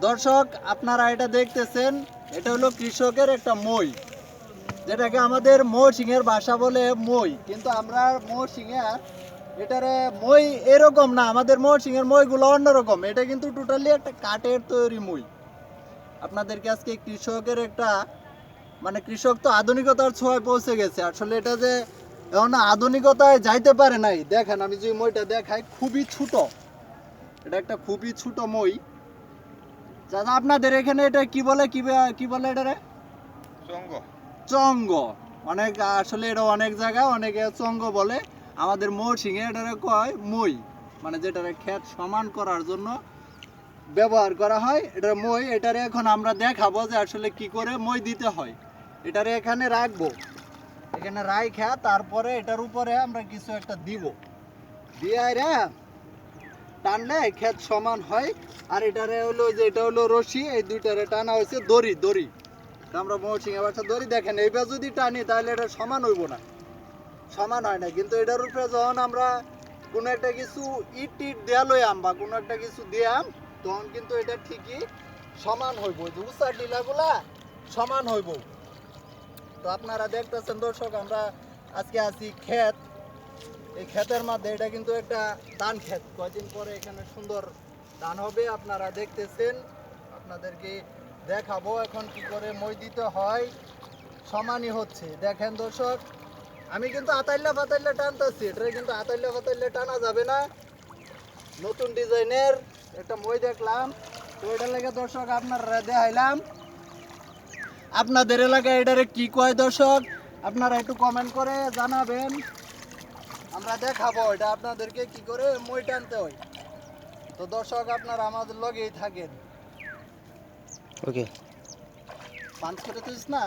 দর্শক, আপনারা এটা দেখতেছেন, এটা হলো কৃষকের একটা মই। যেটাকে আমাদের মৌসিংহের ভাষা বলে মই। কিন্তু আমরা মৌসিংহের এটারে মই এরকম না, আমাদের মৌসিংহের মইগুলো অন্যরকম। এটা কিন্তু টোটালি একটা কাঠের তৈরি মই। আপনাদেরকে আজকে কৃষকের একটা মানে কৃষক তো আধুনিকতার ছোঁয়ায় পৌঁছে গেছে। আসলে এটা যে এখন আধুনিকতায় যাইতে পারে নাই। দেখেন, আমি যে মইটা দেখাই, খুবই ছোট। এটা একটা খুবই ছোট মই। দাদা আপনাদের এখানে এটা কি বলে কি কি বলে এটা রে? চঙ্গ। চঙ্গ। অনেক আসলে এটা অনেক জায়গায় অনেকে চঙ্গ বলে। আমাদের মৌসিংহে এটারে কয় মই। মানে যেটারে ক্ষেত সমান করার জন্য ব্যবহার করা হয় এটা মই। এটারে এখন আমরা দেখাবো যে আসলে কি করে মই দিতে হয়। এটারে এখানে রাখব। এখানে রাইখা তারপরে এটার উপরে আমরা কিছু একটা দিব। দিয়ে রে টানলে ক্ষেত সমান হয়। আর এটারে হলো যে এটা হলো রশি, এই দুইটারে টানা হয়েছে দড়ি দড়ি। আমরা মৌসিংহে বাসা দড়ি দেখেন, এইবার যদি টানি তাহলে এটা সমান হইব না। সমান হয় না, কিন্তু এটার উপরে যখন আমরা কোনো একটা কিছু ইট টিট দেয়া লইয়াম বা কোনো একটা কিছু দিয়াম তখন কিন্তু এটা ঠিকই সমান হইব। যে উষা টিলাগুলা সমান হইব। তো আপনারা দেখতেছেন দর্শক, আমরা আজকে আছি ক্ষেত। এই ক্ষেতের মধ্যে এটা কিন্তু একটা ধান ক্ষেত। কয়দিন পরে এখানে সুন্দর ধান হবে, আপনারা দেখতেছেন। আপনাদেরকে দেখাবো এখন কি করে মই দিতে হয়। সমানই হচ্ছে। দেখেন দর্শক, আমি কিন্তু আতাইল্লা ফাতাইল্লা টানতেছি। এটা কিন্তু আতাইল্লা ফাতাইল্লা টানা যাবে না। নতুন ডিজাইনের একটা মই দেখলাম। তো এটা লেগে দর্শক আপনারা দেখাইলাম। আপনাদের এলাকায় এটারে কি কয় দর্শক? আপনারা একটু কমেন্ট করে জানাবেন। আমরা দেখাবো এটা আপনাদেরকে কি করে মই টানতে হয়। তো দর্শক আপনারা আমাদের লগেই থাকেন। ওকে পাঁচ করে তুলিস না?